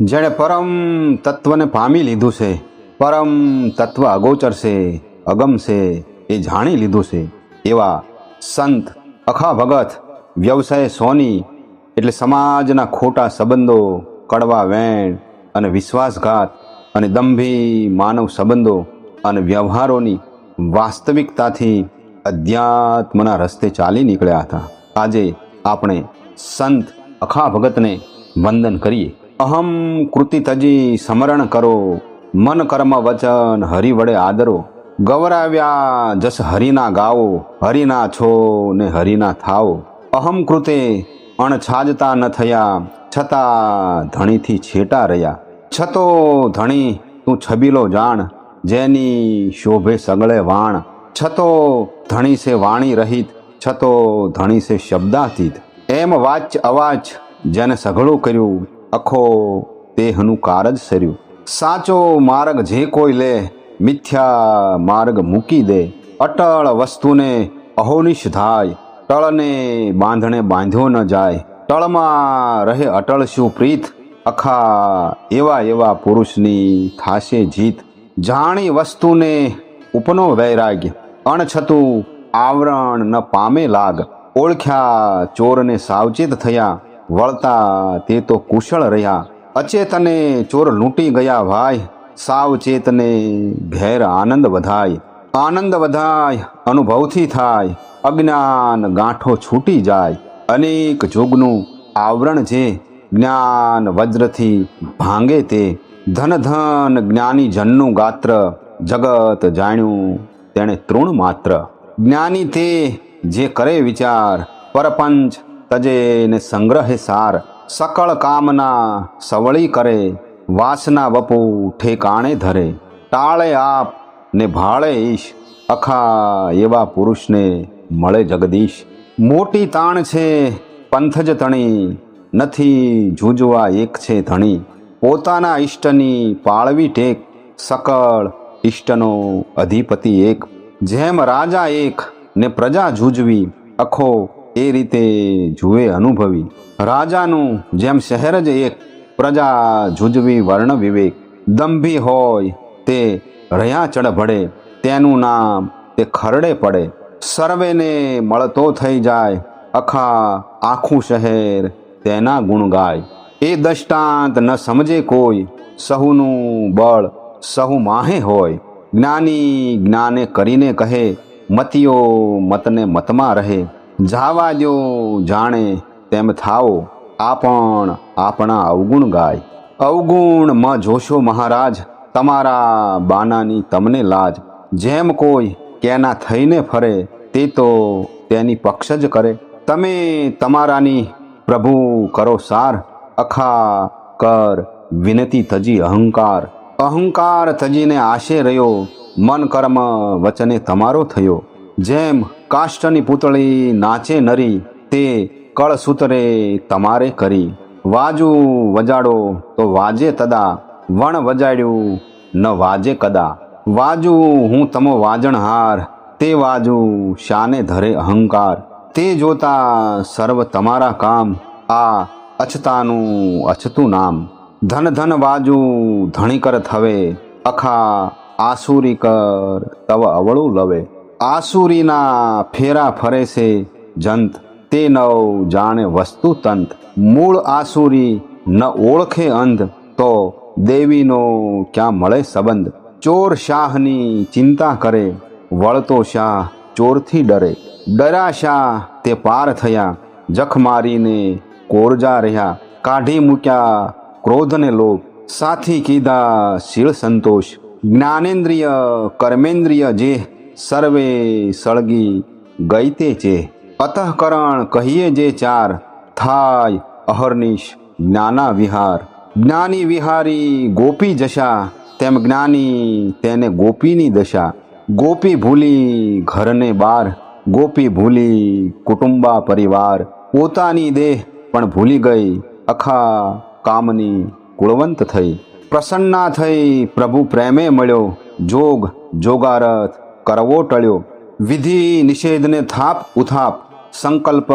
જેણે પરમ તત્વને પામી લીધું છે, પરમ તત્વ અગોચર છે, અગમ છે, એ જાણી લીધું છે. એવા સંત અખા ભગત, વ્યવસાય સોની, એટલે સમાજના ખોટા સંબંધો, કડવા વેણ અને વિશ્વાસઘાત અને દંભી માનવ સંબંધો અને વ્યવહારોની વાસ્તવિકતાથી અધ્યાત્મના રસ્તે ચાલી નીકળ્યા હતા. આજે આપણે સંત અખા ભગતને વંદન કરીએ. અહમ કૃતિ તજી સમરણ કરો, મન કર્મ વચન હરિ વડે આદરો. ગૌરાવ્યા જસ હરિના ગાઓ હરિના છો ને હરિના થાઓ અહમ કૃતે અણછાજતા ન થયા, છતાં ધણીથી છેટા રહ્યા. છતો ધણી તું છબીલો જાણ, જેની શોભે સગળે વાણ. છતો ધણી સે વાણી રહિત, છતો ધણી સે શબ્દાતીત. એમ વાચ અવાચ જેને સઘળું કર્યું અખો તેહનું કારજ સર્યું સાચો માર્ગ જે કોઈ લે, મિથ્યા માર્ગ મૂકી દે. અટળ વસ્તુને અહોનિશ થાય ટળને બાંધણે બાંધ્યો ન જાય. ટળમાં રહે અટળ શું પ્રીત? અખા એવા એવા પુરુષની થાશે જીત. જાણી વસ્તુને ઉપનો વૈરાગ્ય અણછતું આવરણ ન પામે લાગ. ઓળખ્યા ચોરને સાવચેત થયા વળતા તે તો કુશળ રહ્યા. અચેતને ચોર લૂંટી ગયા ભાઈ. સાવચેતને ઘેર આનંદ વધાય. આનંદ વધાય, અનુભવથી થાય. અજ્ઞાન ગાંઠો છૂટી જાય. અનેક જોગનું આવરણ જે જ્ઞાન વજ્રથી ભાંગે તે. ધન ધન જ્ઞાની જનનું ગાત્ર, જગત જાણ્યું તેણે તૃણ માત્ર. જ્ઞાની તે જે કરે વિચાર, પરપંચ તજે ને સંગ્રહે સાર. સકળ કામના સવળી કરે, વાસના વપુ ઠેકાણે ધરે. ટાળે આપ ને ભાળે ઈશ, અખા એવા પુરુષને મળે જગદીશ. મોટી તાણ છે પંથજ તણી, નથી જૂજવા એક છે ધણી. પોતાના ઈષ્ટની પાળવી ટેક, સકળ ઈષ્ટનો અધિપતિ એક. જેમ રાજા એક ને પ્રજા જૂજવી, અખો એ રીતે જુએ અનુભવી. રાજાનું જેમ શહેર જ એક, પ્રજા જુજવી વર્ણ વિવેક. દંભી હોય તે રહ્યા ચડભડે તેનું નામ તે ખરડે પડે. સર્વેને મળતો થઈ જાય, અખા આખું શહેર તેના ગુણ ગાય. એ દષ્ટાંત ન સમજે કોઈ, સહુનું બળ સહુ માહે હોય. જ્ઞાની જ્ઞાને કરીને કહે મતિયો મતને મતમાં રહે. જાવા જો જાણે તેમ થાઓ આપણ આપણા અવગુણ ગાય. અવગુણમાં જોશો મહારાજ, તમારા બાનાની તમને લાજ. જેમ કોઈ કેના થઈને ફરે, તે તો તેની પક્ષ જ કરે. તમે તમારાની પ્રભુ કરો સાર, અખા કર વિનતી તજી અહંકાર. અહંકાર તજીને આશે રહ્યો, મન કર્મ વચને તમારો થયો. જેમ કાષ્ટની પૂતળી નાચે નરી, તે કળસૂતરે તમારે કરી. વાજુ વજાડો તો વાજે તદા, વણ વજાડ્યું ન વાજે કદા. વાજુ હું તમો વાજણહાર, તે વાજુ શાને ધરે અહંકાર. તે જોતા સર્વ તમારા કામ, આ અછતાનું અછતું નામ. ધન ધન વાજુ ધણીકર થવે, અખા આસુરી કર તવ અવળું લવે. આસુરીના ફેરા ફરે છે જંત, તે નવ જાણે વસ્તુ તંત. મૂળ આસુરી ન ઓળખે અંધ, તો દેવીનો ક્યાં મળે સંબંધ? ચોર શાહની ચિંતા કરે, વળતો શાહ ચોરથી ડરે. ડરા શાહ તે પાર થયા, જખ મારીને કોરજા રહ્યા. કાઢી મૂક્યા ક્રોધને લોભ, સાથી કીધા શીળ સંતોષ. જ્ઞાનેન્દ્રિય, કર્મેન્દ્રિય જે સર્વે સળગી ગઈ તે છે અતઃકરણ કહીએ જે ચાર, થાય અહર્નિશ જ્ઞાના વિહાર. જ્ઞાની વિહારી ગોપી જશા, તેમ જ્ઞાની તેને ગોપીની દશા. ગોપી ભૂલી ઘરને બાર, ગોપી ભૂલી કુટુંબા પરિવાર. પોતાની દેહ પણ ભૂલી ગઈ, અખા કામની કુળવંત થઈ. પ્રસન્ના થઈ પ્રભુ પ્રેમે મળ્યો, જોગ જોગારથ કરવો ટળ્યો. વિધિ નિષેધને થાપ, ઉથાપ, સંકલ્પ,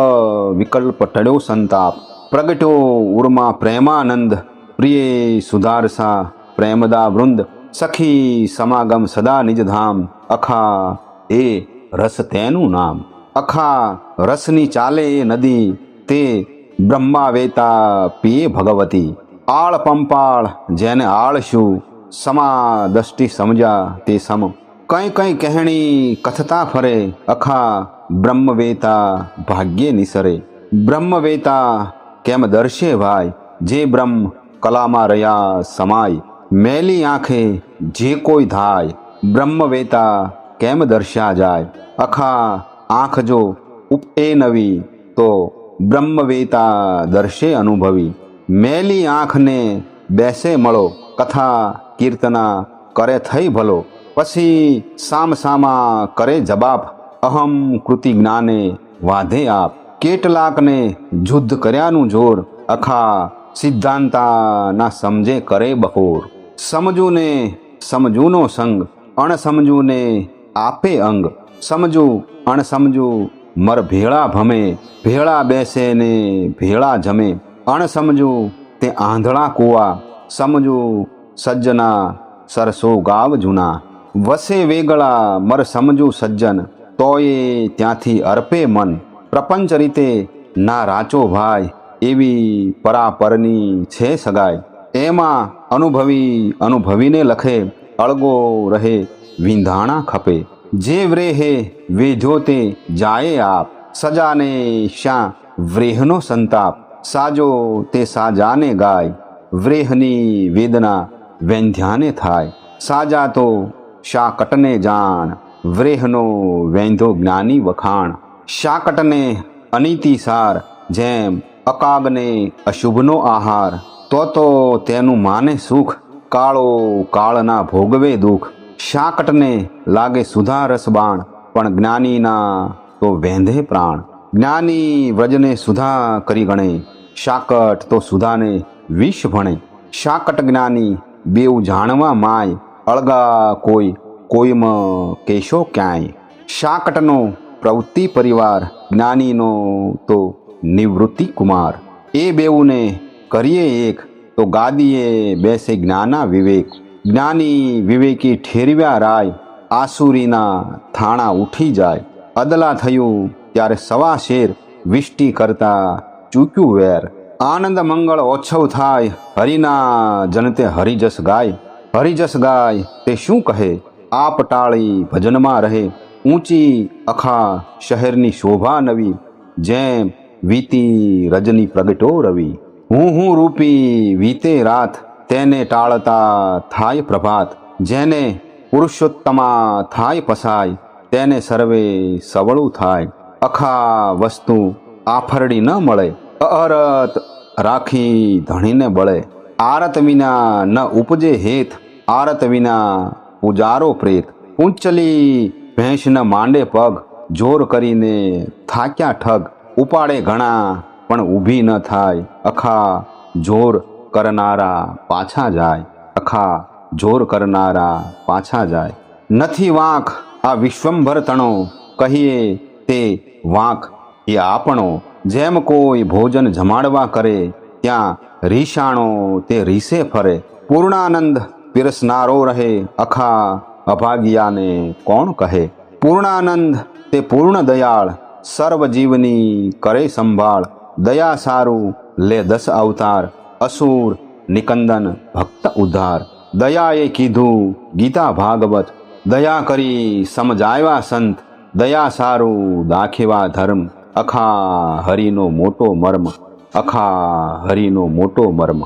વિકલ્પ ટળ્યો સંતાપ. પ્રગટ્યો ઉર્મા પ્રેમાનંદ. પ્રિય સુધારસા, પ્રેમદા વૃંદ, સખી સમાગમ સદા નિજધામ અખા એ રસ તેનું નામ. અખા રસની ચાલે એ નદી, તે બ્રહ્મા વેતા પીએ ભગવતી. આળ પંપાળ જેને આળશું, સમા દષ્ટિ સમજા તે સમ. કઈ કઈ કહેણી કથતા ફરે, અખા બ્રહ્મવેતા ભાગ્યે નિસરે. બ્રહ્મવેતા કેમ દર્શે ભાઈ? જે બ્રહ્મ કલામાં રહ્યા સમાય. મેલી આંખે જે કોઈ ધાય, બ્રહ્મવેતા કેમ દર્શ્યા જાય? અખા આંખ જો ઉપટે નવી, તો બ્રહ્મવેતા દર્શે અનુભવી. મેલી આંખને બેસે મળો, કથા કીર્તના કરે થઈ ભલો. પછી સામ સામા કરે જવાબ, અહમ કૃતિ જ્ઞાને વાધે આપ. કેટલાકને યુદ્ધ કર્યાનું જોર, અખા સિદ્ધાંતા ના સમજે કરે બહોર સમજુને સમજુનો સંગ, અણસમજુને આપે અંગ. સમજુ, અણસમજુ મર ભેળા ભમે. ભેળા બેસે ને ભેળા જમે. અણસમજુ તે આંધળા કુવા. સમજુ સજ્જના સરસો ગાવ જૂના. વસે વેગળા મર સમજુ સજ્જન, તોય ત્યાંથી અર્પે મન. પ્રપંચ રીતે, ના રાચો ભાઈ, એવી પરાપરની છે સગાઈ. એમાં અનુભવી અનુભવીને લખે, અળગો રહે, વિંધાણા ખપે. જે વ્રેહે વેધો તે જાય આપ. સજાને શ્યાં વ્રેહનો સંતાપ. સાજો તે સાજાને ગાય. વ્રેહની વેદના વેંધ્યાને થાય. સાજા તો શાકટને જાણ, વ્રેહનો વેંધો જ્ઞાની વખાણ. શાકટને અનીતિસાર જેમ અકાગને અશુભનો આહાર. તો તો તેનું માને સુખ, કાળો કાળના ભોગવે દુઃખ. શાકટને લાગે સુધા રસબાણ પણ જ્ઞાનીના તો વેંધે પ્રાણ. જ્ઞાની વ્રજને સુધા કરી ગણે, શાકટ તો સુધાને વિષ ભણે. શાકટ જ્ઞાની બેઉ જાણવા માય અળગા કોઈ, કોઈમ કેશો ક્યાંય? શાકટનો પ્રવૃત્તિ પરિવાર, જ્ઞાનીનો તો નિવૃત્તિ કુમાર. એ બેઉને કરીએ એક, તો ગાદીએ બેસે જ્ઞાના વિવેક. જ્ઞાની વિવેકી ઠેરવ્યા રાય, આસુરીના થાણા ઉઠી જાય. અદલા થયું ત્યારે સવા શેર, વિષ્ટિ કરતા ચૂક્યું વેર. આનંદ મંગળ ઓછવ થાય, હરિના જનતે હરિજસ ગાય. હરિજસ ગાય તે શું કહે? આપ ટાળી ભજનમાં રહે. ઊંચી અખા શહેરની શોભા નવી. જેમ વીતી રજની પ્રગટો રવિ. હું હું રૂપી વીતે રાત તેને ટાળતા થાય પ્રભાત. જેને પુરુષોત્તમા થાય પસાય, તેને સર્વે સવળું થાય. અખા વસ્તુ આફરડી ન મળે, અહરત રાખી ધણીને બળે. આરત વિના ન ઉપજે હેત આરત વિના પૂજારો પ્રેત. ઊંચલી ભેંસના માંડે પગ, જોર કરીને થાક્યા ઠગ. ઉપાડે ઘણા, પણ ઊભી ન થાય. અખા જોર કરનારા પાછા જાય. અખા જોર કરનારા પાછા જાય. નથી વાંક આ વિશ્વંભર તણો. કહીએ તે વાંક એ આપણો. જેમ કોઈ ભોજન જમાડવા કરે, ત્યાં રીસાણો તે રીસે ફરે. પૂર્ણાનંદ પીરસનારો રહે અખા અભાગ્યાને કોણ કહે? પૂર્ણાનંદ તે પૂર્ણ દયાળ સર્વ જીવની કરે સંભાળ, દયા સારું લે દસ અવતાર, અસુર, નિકંદન ભક્ત ઉદ્ધાર. દયાએ કીધું, ગીતા ભાગવત, દયા કરી સમજાવ્યા સંત, દયા સારું દાખેવા ધર્મ, અખા હરિનો મોટો મર્મ, અખા હરિનો મોટો મર્મ.